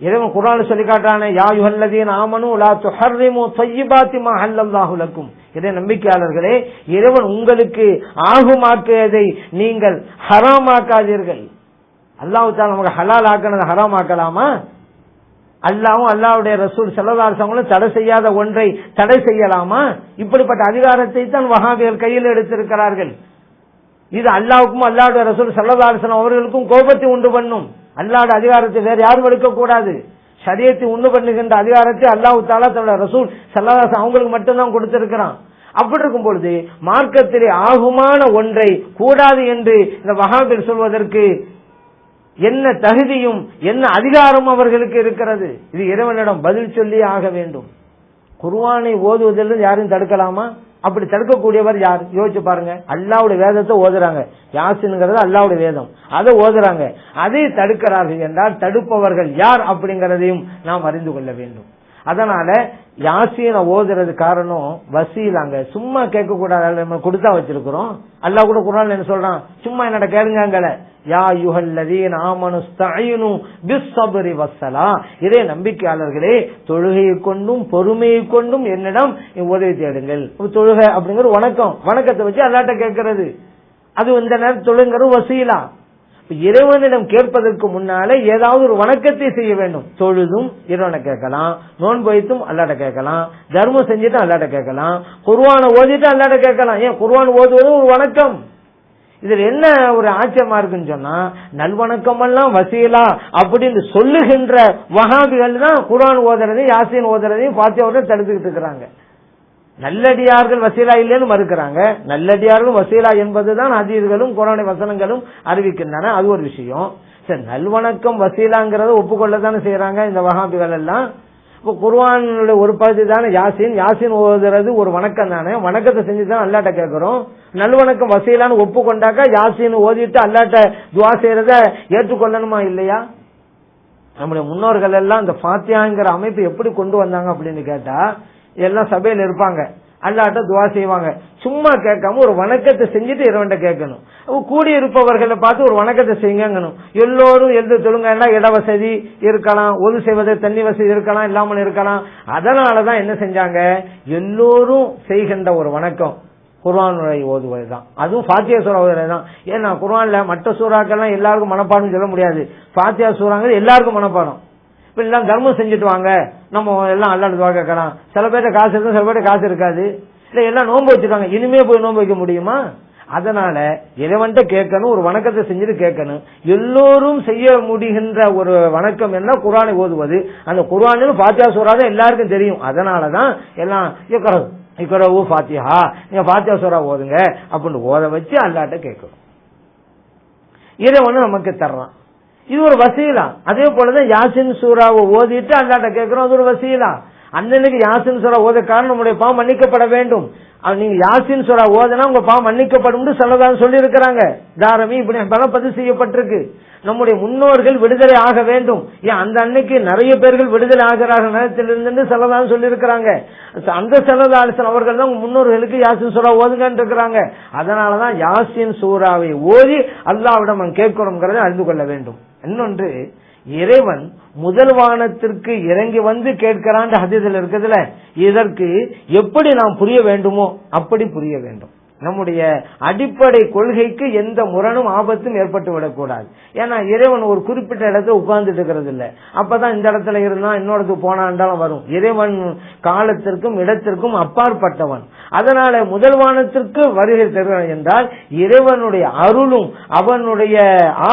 இறைவன் குரான் சொல்லி காட்டுறானே யா யுஹல்லதீன் ஆமனு லா துஹர்ரிமு தய்யிபாத்தி மா ஹல்லல்லாஹு லக்கும். இறை நம்பிக்கையாளர்களே இறைவன் உங்களுக்கு ஆகுமாக்கியதை நீங்கள் ஹராமாக்காதீர்கள். அல்லாஹ் தாலா நமக்கு ஹலால் ஆக்கினதை ஹராம் ஆக்கலாமா அல்லாவும் அல்லாவுடைய ரசூல் செல்லதாரசங்களும் தடை செய்யாத ஒன்றை தடை செய்யலாமா? இப்படிப்பட்ட அதிகாரத்தை தான் வகாபியர் கையில் எடுத்திருக்கிறார்கள். இது அல்லாவுக்கும் அல்லாவுடைய ரசூல் செல்லதாசன் அவர்களுக்கும் கோபத்தை உண்டு பண்ணும். அல்லாட அதிகாரத்தை வேற யாரும் எடுக்க கூடாது சரியத்தை உண்டு பண்ணுகின்ற அதிகாரத்தை அல்லாஹு தாலா தன்னோட ரசூல் செல்லதாசன் அவங்களுக்கு மட்டும்தான் கொடுத்திருக்கிறான். அப்படி இருக்கும் பொழுது மார்க்கத்திலே ஆகுமான ஒன்றை கூடாது என்று இந்த மகாபீர் சொல்வதற்கு என்ன தகுதியும் என்ன அதிகாரம் அவர்களுக்கு இருக்கிறது. இது இறைவனிடம் பதில் சொல்லி ஆக வேண்டும். குர்வானை ஓதுவதில் யாரும் தடுக்கலாமா? அப்படி தடுக்கக்கூடியவர் யார்? யோசிச்சு பாருங்க. அல்லாவுடைய வேதத்தை ஓதுறாங்க. யாசின்ங்கிறது அல்லாவுடைய வேதம். அதை ஓதுறாங்க. அதை தடுக்கிறார்கள் என்றால் தடுப்பவர்கள் யார் அப்படிங்கறதையும் நாம் அறிந்து கொள்ள வேண்டும். அதனால யாசீனை ஓதுறது காரணம் வசீலாங்க சும்மா கேட்க கூடாது நம்ம கொடுத்தா வச்சிருக்கிறோம். அல்லா கூட குரான் என்ன சொல்றான்? சும்மா என்னட கேளுங்கல யா யுகல்லதீன் ஆமனு ஸ்தஈனு வசலா இதே நம்பிக்கையாளர்களே தொழுகையை கொண்டும் பொறுமையை கொண்டும் என்னிடம் உதவி தேடுங்கள். தொழுகை அப்படிங்கிற வணக்கம். வணக்கத்தை வச்சு அல்லாட்ட கேட்கறது. அது இந்த நேரம் தொழுங்கிறது வசீலா. இறைவனிடம் கேட்பதற்கு முன்னாலே ஏதாவது ஒரு வணக்கத்தை செய்ய வேண்டும். தொழுதும் இறைவனை கேட்கலாம் நோன்பு வைத்தும் அல்லாட்ட கேட்கலாம் தர்மம் செஞ்சுட்டு அல்லாட்ட கேட்கலாம் குர்வானை ஓதிட்டு அல்லாட்ட கேட்கலாம். ஏன்? குர்வான் ஓதுவதும் ஒரு வணக்கம். இதுல என்ன ஒரு ஆச்சரியமா இருக்குன்னு சொன்னா நல்வணக்கம் எல்லாம் வசீலா அப்படின்னு சொல்லுகின்ற வகாபிகள் தான் குரான் ஓதுறதையும் யாசின் ஓதுறதையும் பாத்தியாவோட தடுத்துக்கிட்டு இருக்கிறாங்க. நல்லடியார்கள் வசீலா இல்லைன்னு மறுக்கிறாங்க. நல்லடியார்களும் வசீலா என்பதுதான் அதீர்களும் குரானை வசனங்களும் அறிவிக்கின்றன. அது ஒரு விஷயம். சரி நல்வணக்கம் வசீலாங்கிறத ஒப்புக்கொள்ள தானே செய்யறாங்க இந்த வகாபிகள் எல்லாம்? இப்போ குர்வானுடைய ஒரு பகுதி தானே யாசின். யாசின் ஓதுறது ஒரு வணக்கம் தானே. வணக்கத்தை செஞ்சு தான் அல்லாட்ட கேட்கிறோம். நல்வணக்கம் வசீலான்னு ஒப்புக்கொண்டாக்கா யாசின் ஓதிட்டு அல்லாட்ட துவா செய்யறத ஏற்றுக்கொள்ளணுமா இல்லையா? நம்முடைய முன்னோர்கள் எல்லாம் இந்த ஃபாத்தியாங்கிற அமைப்பு எப்படி கொண்டு வந்தாங்க அப்படின்னு கேட்டா எல்லாம் சபையில இருப்பாங்க. அல்லாட்ட துவா செய்வாங்க. சும்மா கேட்காம ஒரு வணக்கத்தை செஞ்சுட்டு இறைவன்ட்ட கேட்கணும். கூடி இருப்பவர்களை பார்த்து ஒரு வணக்கத்தை செய்யங்கணும் எல்லோரும் எழுந்து தொழுங்கன்னா இட வசதி இருக்கலாம் ஒது செய்வது தண்ணி வசதி இருக்கலாம் இல்லாமல் இருக்கலாம். அதனாலதான் என்ன செஞ்சாங்க? எல்லோரும் செய்கின்ற ஒரு வணக்கம். குர்வானுரை ஓதுவது தான் அதுவும் ஃபாத்தியா சூரா ஓதுவது தான் ஏன்னா குர்வான்ல மற்ற சூறாக்கெல்லாம் எல்லாருக்கும் மனப்பாடம் சொல்ல முடியாது. ஃபாத்தியா சூறாங்கிறது எல்லாருக்கும் மனப்பாடம். இப்ப எல்லாம் தர்மம் செஞ்சுட்டு வாங்க. நம்ம எல்லாம் அல்லாடு துவா கேட்கலாம் சில பேர்ட்ட காசு இருக்கும் சில பேர்ட்ட காசு இருக்காது. இல்ல எல்லாம் நோன்பு வச்சிருக்காங்க இனிமே போய் நோன்பு வைக்க முடியுமா? அதனால இறைவன்ட்ட கேட்கணும் ஒரு வணக்கத்தை செஞ்சுட்டு கேட்கணும். எல்லோரும் செய்ய முடிகின்ற ஒரு வணக்கம் என்ன? குரானை ஓதுவது. அந்த குரானில் பாத்தியா சூறா தான் எல்லாருக்கும் தெரியும். அதனாலதான் எல்லாம் இக்கரவு இக்கரவு பாத்தியா நீங்க பாத்தியா சூறா ஓதுங்க. அப்படின்னு ஓத வச்சு அல்லாட்ட கேட்கணும். இறைவனு நமக்கு தர்றான். இது ஒரு வசீலா. அதே போலதான் யாசின் சூறாவை ஓதிட்டு அல்லாட்ட கேட்கிறோம் அது ஒரு வசீலா. அண்ணனுக்கு யாசின் சூறா ஓத காரணம் நம்முடைய பாவம் மன்னிக்கப்பட வேண்டும். நீங்க யாசின் சூறா ஓதனா உங்க பாவம் மன்னிக்கப்படும் சொல்லதான் சொல்லி இருக்கிறாங்க தாரமே இப்படி பல பதிவு செய்யப்பட்டிருக்கு. நம்முடைய முன்னோர்கள் விடுதலை ஆக வேண்டும். ஏன் அந்த அன்னைக்கு நிறைய பேர்கள் விடுதலை ஆகிறார்கள். நேரத்திலிருந்து செலதான் சொல்லியிருக்கிறாங்க. அந்த செல்லதாசன் அவர்கள் தான் முன்னோர்களுக்கு யாசின் சூறா ஓதுங்கன்னு இருக்கிறாங்க. அதனாலதான் யாசின் சூறாவை ஓதி அல்லாவிடம் நாம் அறிந்து கொள்ள வேண்டும். இன்னொன்று இறைவன் முதல் வானத்திற்கு இறங்கி வந்து கேட்கிறான் ஹதீதில் இருக்கிறதுல இதற்கு எப்படி நாம் புரிய வேண்டுமோ அப்படி புரிய வேண்டும். நம்முடைய அடிப்படை கொள்கைக்கு எந்த முரணும் ஆபத்தும் ஏற்பட்டு விடக்கூடாது. ஏன்னா இறைவன் ஒரு குறிப்பிட்ட இடத்துல உட்கார்ந்துட்டு இருக்கிறது இல்ல அப்பதான் இந்த இடத்துல இருந்தா இன்னொருத்துக்கு போனாண்டாலும் வரும். இறைவன் காலத்திற்கும் இடத்திற்கும் அப்பாற்பட்டவன். அதனால முதல் வானத்திற்கு வருகை தருகிறான் என்றால் இறைவனுடைய அருளும் அவனுடைய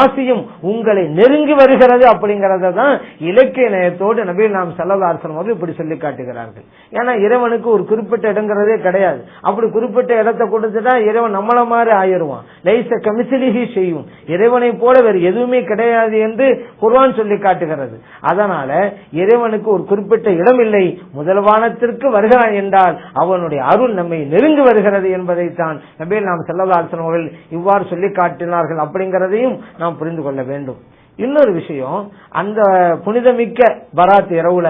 ஆசையும் உங்களை நெருங்கி வருகிறது அப்படிங்கறத தான் இலக்கிய நயத்தோடு நபீர் நாம் செல்லதாசனம் அவர்கள் இப்படி சொல்லி காட்டுகிறார்கள். ஏன்னா இறைவனுக்கு ஒரு குறிப்பிட்ட இடங்கிறதே கிடையாது. அப்படி குறிப்பிட்ட இடத்தை கொடுத்துட்டா இறைவன் நம்மள மாதிரி ஆயிருவான் லைச கமிசிலிகி செய்யும். இறைவனை போல வேறு எதுவுமே கிடையாது என்று குர்வான் சொல்லி காட்டுகிறது. அதனால இறைவனுக்கு ஒரு குறிப்பிட்ட இடம் இல்லை. முதல்வானத்திற்கு வருகிறான் என்றால் அவனுடைய அருள் நம்மை நெருங்கி வருகிறது என்பதைத்தான் நபீல் நாம் செல்லதாசன் அவர்கள் இவ்வாறு சொல்லி காட்டினார்கள் அப்படிங்கிறதையும் நாம் புரிந்து கொள்ள வேண்டும். இன்னொரு விஷயம் அந்த புனிதமிக்க பராத் இரவுல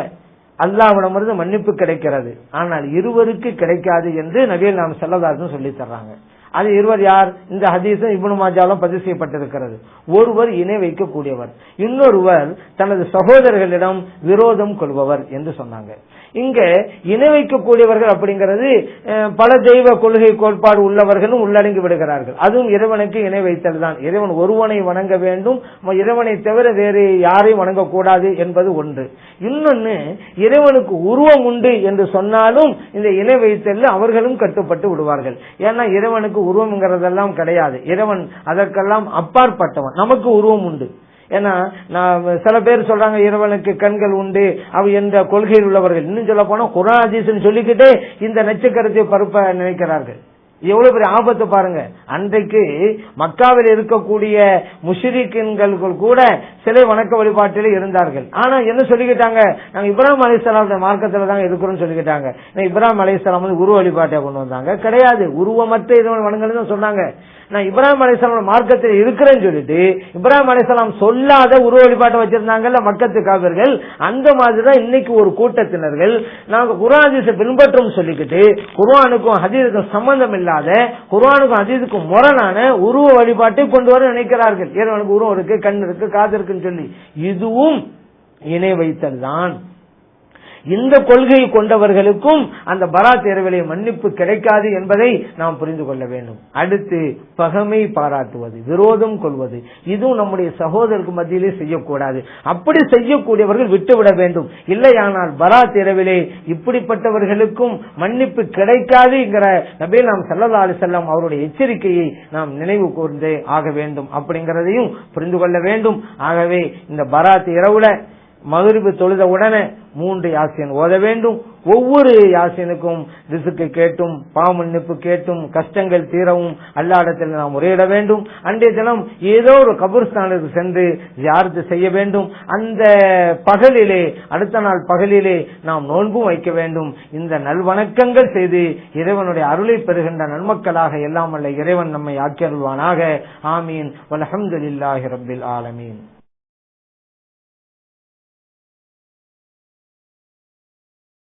அல்லாவிடமிருந்து மன்னிப்பு கிடைக்கிறது. ஆனால் இருவருக்கு கிடைக்காது என்று நபியில் நாம் செல்லதாசன் சொல்லி தர்றாங்க. அது இருவர் யார்? இந்த ஹதீஸும் இப்னு மாஜாலும் பதிவு செய்யப்பட்டிருக்கிறது. ஒருவர் இணை வைக்கக்கூடியவர். இன்னொருவர் தனது சகோதரர்களிடம் விரோதம் கொள்பவர் என்று சொன்னாங்க. இங்க இணை வைக்கக்கூடியவர்கள் அப்படிங்கிறது பல தெய்வ கொள்கை கோட்பாடு உள்ளவர்களும் உள்ளடங்கி விடுகிறார்கள். அதுவும் இறைவனுக்கு இணை வைத்தல் தான். இறைவன் ஒருவனை வணங்க வேண்டும். இறைவனை தவிர வேறு யாரையும் வணங்கக்கூடாது என்பது ஒன்று. இன்னொன்னு இறைவனுக்கு உருவம் உண்டு என்று சொன்னாலும் இந்த இணை வைத்தல் அவர்களும் கட்டுப்பட்டு விடுவார்கள். ஏன்னா இறைவனுக்கு உருவம்ங்கிறதெல்லாம் கிடையாது. இறைவன் அதற்கெல்லாம் அப்பாற்பட்டவன். நமக்கு உருவம் உண்டு. ஏன்னா நான் சில பேர் சொல்றாங்க இறைவனுக்கு கண்கள் உண்டு அவ என்ற கொள்கையில் உள்ளவர்கள். இன்னும் சொல்ல போனா குரான் ஹதீஸ்னு சொல்லிக்கிட்டே இந்த நச்சுக்கருத்தை பருப்ப நினைக்கிறார்கள். எவ்வளவு பெரிய ஆபத்து பாருங்க. அன்றைக்கு மக்காவில் இருக்கக்கூடிய முஷிரிக்கின்கள் கூட சிலை வணக்க வழிபாட்டில் இருந்தார்கள். ஆனா என்ன சொல்லிக்கிட்டாங்க? நாங்க இப்ராஹிம் அலிஸ்லாம் மார்க்கத்தில் தான் இருக்கிறோம்னு சொல்லிக்கிட்டாங்க. இப்ராஹிம் அலிஸ்லாம் வந்து உருவ வழிபாட்டை கொண்டு வந்தாங்க. கிடையாது. உருவமற்ற இறைவன் வணங்கல் தான் சொன்னாங்க. நான் இப்ராஹிம் அலிஸ்லாம் மார்க்கத்தில் இருக்கிறேன்னு சொல்லிட்டு இப்ராஹிம் அலிஸ்லாம் சொல்லாத உருவ வழிபாட்டை வச்சிருந்தாங்கல்ல மக்கத்து காவிர்கள் அந்த மாதிரி தான் இன்னைக்கு ஒரு கூட்டத்தினர்கள். நாங்க குரான் பின்பற்றும் சொல்லிக்கிட்டு குர்ஆனுக்கும் ஹதீருக்கும் சம்பந்தம் இல்லாத குரானுக்கும் ஹதீஸுக்கும் முரணான உருவ வழிபாட்டை கொண்டு வர நினைக்கிறார்கள். இறைவனுக்கு உருவம் இருக்கு கண் இருக்கு காது இருக்குன்னு சொல்லி. இதுவும் இணை வைத்தல் தான் இந்த கொள்கையை கொண்டவர்களுக்கும் அந்த பராத் இரவிலே மன்னிப்பு கிடைக்காது என்பதை நாம் புரிந்து கொள்ள வேண்டும். அடுத்து பகமை பாராட்டுவது விரோதம் கொள்வது. இதுவும் நம்முடைய சகோதரருக்கு மத்தியிலே செய்யக்கூடாது. அப்படி செய்யக்கூடியவர்கள் விட்டுவிட வேண்டும். இல்லையானால் பராத் இரவிலே இப்படிப்பட்டவர்களுக்கும் மன்னிப்பு கிடைக்காதுங்கிற நபே நாம் சல்லல்லா அலிசல்லாம் அவருடைய எச்சரிக்கையை நாம் நினைவு கூர்ந்தே ஆக வேண்டும். அப்படிங்கிறதையும் புரிந்து கொள்ள வேண்டும். ஆகவே இந்த பராத் இரவுல மகிழ்வு தொழுத உடனே மூன்று யாசியன் ஓத வேண்டும். ஒவ்வொரு யாசினுக்கும் ரிசுக்கு கேட்டும் பாமன்னிப்பு கேட்டும் கஷ்டங்கள் தீரவும் அல்லாடத்தில் நாம் முறையிட வேண்டும். அன்றைய தினம் ஏதோ ஒரு கபூர்ஸ்தானுக்கு சென்று ஜியாரத்து செய்ய வேண்டும். அந்த பகலிலே அடுத்த நாள் பகலிலே நாம் நோன்பும் வைக்க வேண்டும். இந்த நல்வணக்கங்கள் செய்து இறைவனுடைய அருளை பெறுகின்ற நன்மக்களாக எல்லாம் அல்ல இறைவன் நம்மை ஆக்கியருள்வானாக ஆமீன். வலஹம்துலில்லாஹி ரப்பில் ஆலமீன்.